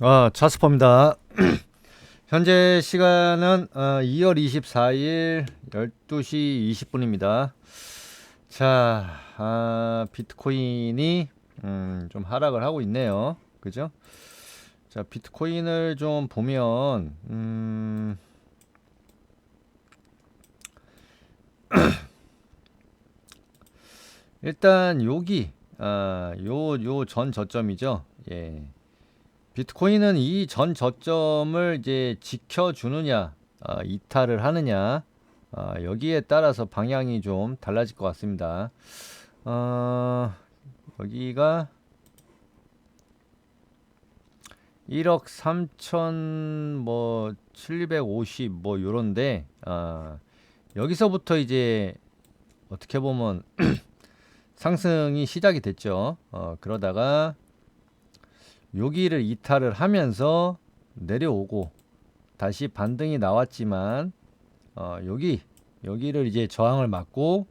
아, 자스퍼입니다. 현재 시간은 어, 2월 24일 12시 20분입니다. 자, 아, 비트코인이 음, 좀 하락을 하고 있네요. 그죠? 자, 비트코인을 좀 보면 음, 일단 여기 아, 요 요 전 저점이죠. 예. 비트코인은 이 전 저점을 이제 지켜주느냐, 아, 이탈을 하느냐, 아, 여기에 따라서 방향이 좀 달라질 것 같습니다. 어, 여기가 1억 3천 뭐 750 뭐 요런데 아, 여기서부터 이제 어떻게 보면 상승이 시작이 됐죠. 어, 그러다가 여기를 이탈을 하면서 내려오고 다시 반등이 나왔지만 어, 여기 여기를 이제 저항을 맞고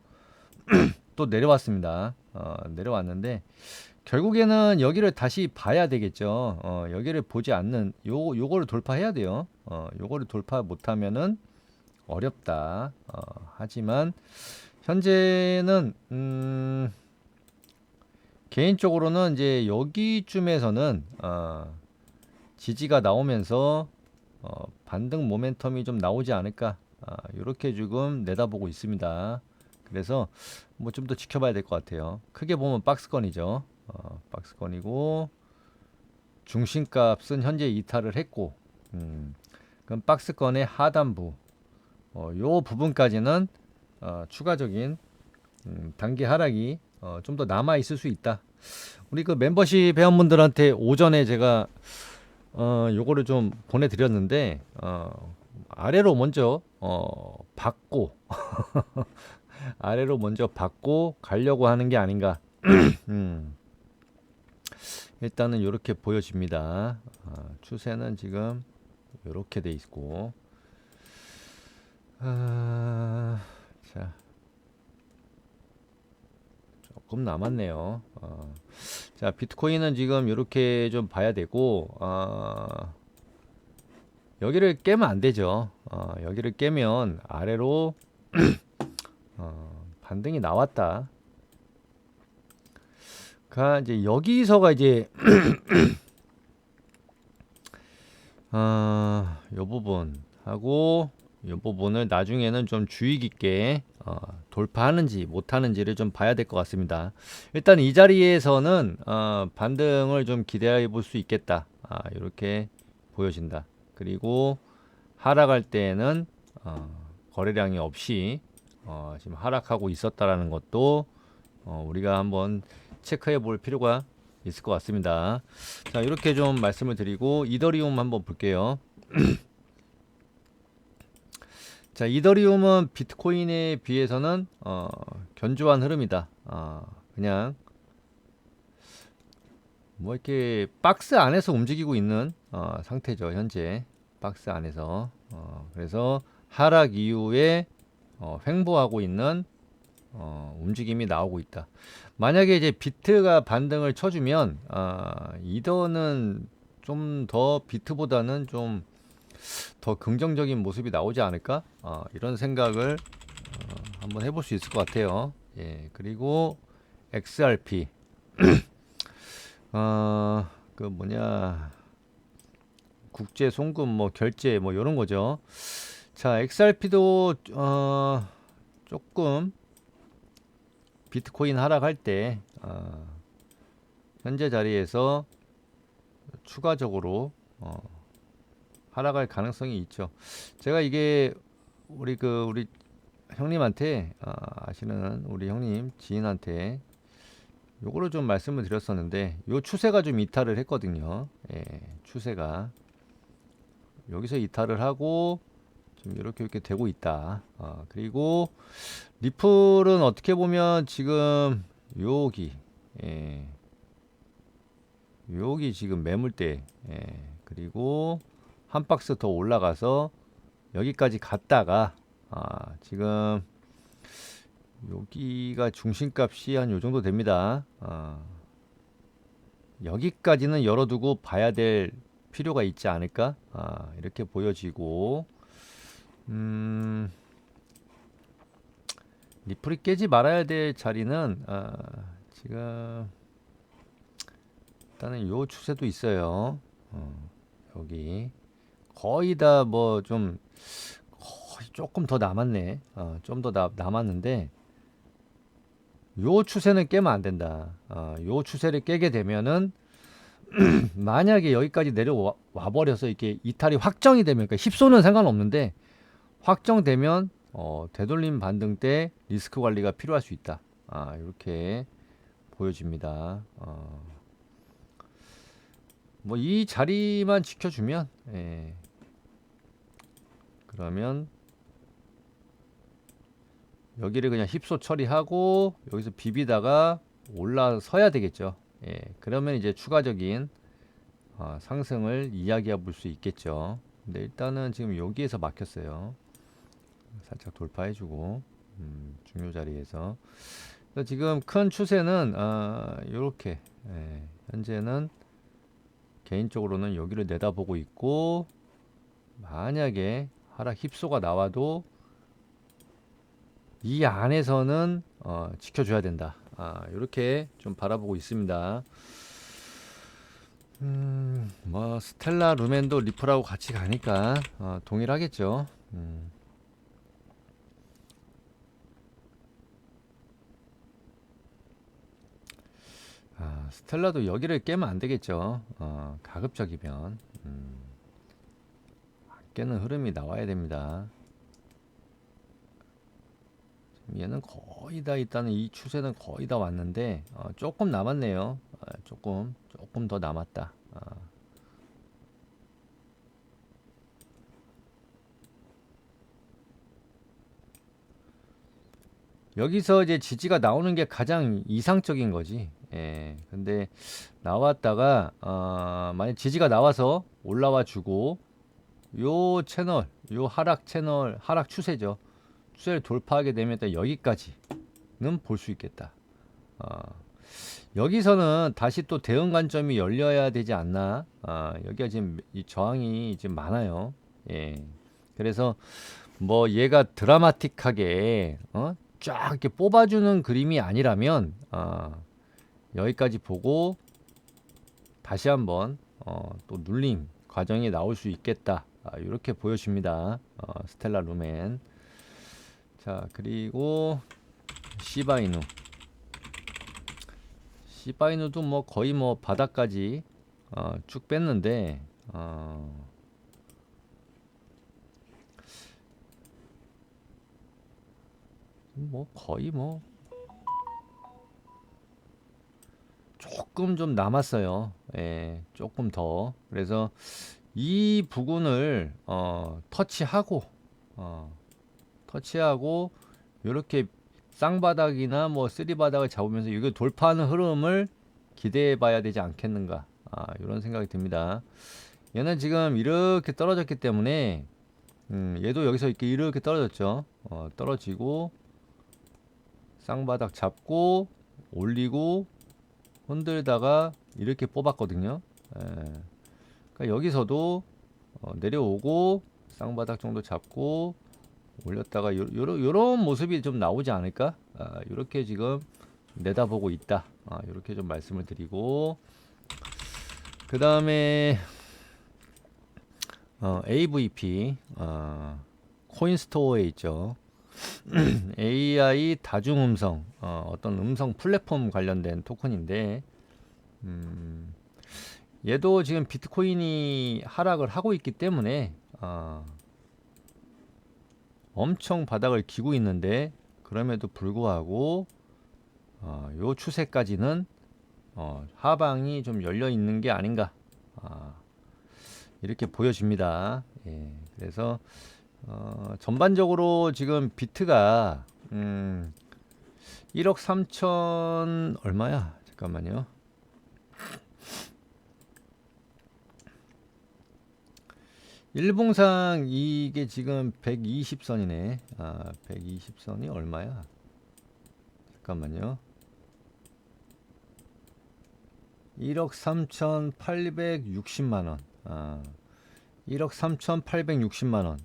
또 내려왔습니다. 어, 내려왔는데 결국에는 여기를 다시 봐야 되겠죠. 어, 여기를 보지 않는 요 요거를 돌파해야 돼요. 어, 요거를 돌파 못하면은 어렵다. 어, 하지만 현재는 음, 개인적으로는 이제 여기쯤에서는 어, 지지가 나오면서 어, 반등 모멘텀이 좀 나오지 않을까 이렇게 지금 내다보고 있습니다. 그래서 뭐 좀 더 지켜봐야 될 것 같아요. 크게 보면 박스권이죠. 어, 박스권이고 중심값은 현재 이탈을 했고 음, 그럼 박스권의 하단부 어, 요 부분까지는 어, 추가적인 음, 단기 하락이 어, 좀 더 남아 있을 수 있다. 우리 그 멤버십 회원분들한테 오전에 제가 어, 요거를 좀 보내드렸는데 어, 아래로 먼저 어, 받고 아래로 먼저 받고 가려고 하는 게 아닌가. 음. 일단은 이렇게 보여집니다. 어, 추세는 지금 이렇게 돼 있고. 아, 자. 조금 남았네요. 어. 자, 비트코인은 지금 이렇게 좀 봐야 되고, 어, 여기를 깨면 안 되죠. 어, 여기를 깨면 아래로 어, 반등이 나왔다. 가 이제 여기서가 이제 어, 요 부분 하고 이 부분을 나중에는 좀 주의 깊게 어, 돌파하는지 못하는지를 좀 봐야 될 것 같습니다. 일단 이 자리에서는 어, 반등을 좀 기대해 볼 수 있겠다. 아, 이렇게 보여진다. 그리고 하락할 때에는 어, 거래량이 없이 어, 지금 하락하고 있었다라는 것도 어, 우리가 한번 체크해 볼 필요가 있을 것 같습니다. 자, 이렇게 좀 말씀을 드리고 이더리움 한번 볼게요. 자, 이더리움은 비트코인에 비해서는 어, 견조한 흐름이다. 어, 그냥 뭐 이렇게 박스 안에서 움직이고 있는 어, 상태죠. 현재 박스 안에서 어, 그래서 하락 이후에 어, 횡보하고 있는 어, 움직임이 나오고 있다. 만약에 이제 비트가 반등을 쳐주면 어, 이더는 좀 더 비트보다는 좀 더 긍정적인 모습이 나오지 않을까? 어, 이런 생각을 어, 한번 해볼 수 있을 것 같아요. 예, 그리고 XRP 어, 그 뭐냐 국제 송금 뭐 결제 뭐 이런 거죠. 자, XRP도 어, 조금 비트코인 하락할 때 어, 현재 자리에서 추가적으로 어, 하락할 가능성이 있죠. 제가 이게 우리 그 우리 형님한테 어, 아시는 우리 형님 지인한테 요거를 좀 말씀을 드렸었는데 요 추세가 좀 이탈을 했거든요. 예, 추세가 여기서 이탈을 하고 좀 이렇게 이렇게 되고 있다. 어, 그리고 리플은 어떻게 보면 지금 여기 예, 여기 지금 매물대 예, 그리고 한 박스 더 올라가서 여기까지 갔다가 아, 지금 여기가 중심값이 한 요 정도 됩니다. 아, 여기까지는 열어두고 봐야 될 필요가 있지 않을까? 아, 이렇게 보여지고 음, 리플이 깨지 말아야 될 자리는 아, 지금 일단은 요 추세도 있어요. 어, 여기 거의 다 뭐 좀 거의 조금 더 남았네. 어, 좀 더 남았는데 요 추세는 깨면 안 된다. 어, 요 추세를 깨게 되면은 만약에 여기까지 내려와 버려서 이렇게 이탈이 확정이 되면 그러니까 힙소는 상관없는데 확정되면 어, 되돌림 반등 때 리스크 관리가 필요할 수 있다. 아, 이렇게 보여집니다. 어. 뭐 이 자리만 지켜주면 예. 그러면 여기를 그냥 힙소 처리하고 여기서 비비다가 올라서야 되겠죠. 예, 그러면 이제 추가적인 어, 상승을 이야기해 볼 수 있겠죠. 근데 일단은 지금 여기에서 막혔어요. 살짝 돌파해주고 음, 중요 자리에서 지금 큰 추세는 어, 이렇게 예, 현재는 개인적으로는 여기를 내다보고 있고 만약에 하락 힙소가 나와도 이 안에서는 어, 지켜줘야 된다. 아, 이렇게 좀 바라보고 있습니다. 음, 뭐 스텔라 루멘도 리플하고 같이 가니까 어, 동일하겠죠. 음. 아, 스텔라도 여기를 깨면 안 되겠죠. 어, 가급적이면 음. 깨는 흐름이 나와야 됩니다. 얘는 거의 다 일단은 이 추세는 거의 다 왔는데 어, 조금 남았네요. 어, 조금 조금 더 남았다. 어. 여기서 이제 지지가 나오는 게 가장 이상적인 거지. 예. 근데 나왔다가 어, 만약 지지가 나와서 올라와 주고 요 채널, 요 하락 채널, 하락 추세죠. 추세를 돌파하게 되면 일단 여기까지는 볼 수 있겠다. 어, 여기서는 다시 또 대응 관점이 열려야 되지 않나. 어, 여기가 지금 이 저항이 지금 많아요. 예. 그래서 뭐 얘가 드라마틱하게 어? 쫙 이렇게 뽑아주는 그림이 아니라면 어, 여기까지 보고 다시 한번 어, 또 눌림 과정이 나올 수 있겠다. 아, 이렇게 보여집니다. 어, 스텔라 루멘. 자 그리고 시바이누 시바이누도 뭐 거의 뭐 바닥까지 어, 쭉 뺐는데 어, 뭐 거의 뭐 조금 좀 남았어요. 예, 조금 더. 그래서 이 부분을 어, 터치하고 어, 터치하고 이렇게 쌍바닥이나 뭐 쓰리바닥을 잡으면서 이거 돌파하는 흐름을 기대해 봐야 되지 않겠는가 아, 이런 생각이 듭니다. 얘는 지금 이렇게 떨어졌기 때문에 음, 얘도 여기서 이렇게 이렇게 떨어졌죠. 어, 떨어지고 쌍바닥 잡고 올리고 흔들다가 이렇게 뽑았거든요. 에, 그러니까 여기서도 어, 내려오고 쌍바닥 정도 잡고 올렸다가 요런 모습이 좀 나오지 않을까? 아, 이렇게 지금 내다보고 있다. 아, 이렇게 좀 말씀을 드리고 그 다음에 어, AVP 어, 코인스토어에 있죠. AI 다중음성 어, 어떤 음성 플랫폼 관련된 토큰인데 음, 얘도 지금 비트코인이 하락을 하고 있기 때문에 어, 엄청 바닥을 기고 있는데 그럼에도 불구하고 어, 요 추세까지는 어, 하방이 좀 열려 있는 게 아닌가 아, 이렇게 보여집니다. 예, 그래서 어, 전반적으로 지금 비트가 음, 1억 3천 얼마야? 잠깐만요. 일봉상 이게 지금 120선이네. 아, 120선이 얼마야? 잠깐만요. 1억 3,860만 원. 아, 1억 3,860만 원.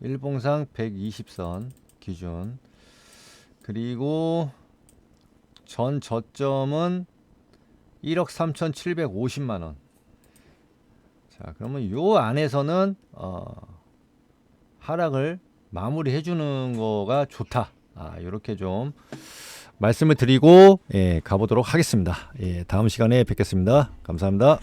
일봉상 120선 기준. 그리고 전 저점은 1억 3,750만 원. 자, 그러면 요 안에서는 어, 하락을 마무리해 주는 거가 좋다. 아, 요렇게 좀 말씀을 드리고 예, 가보도록 하겠습니다. 예, 다음 시간에 뵙겠습니다. 감사합니다.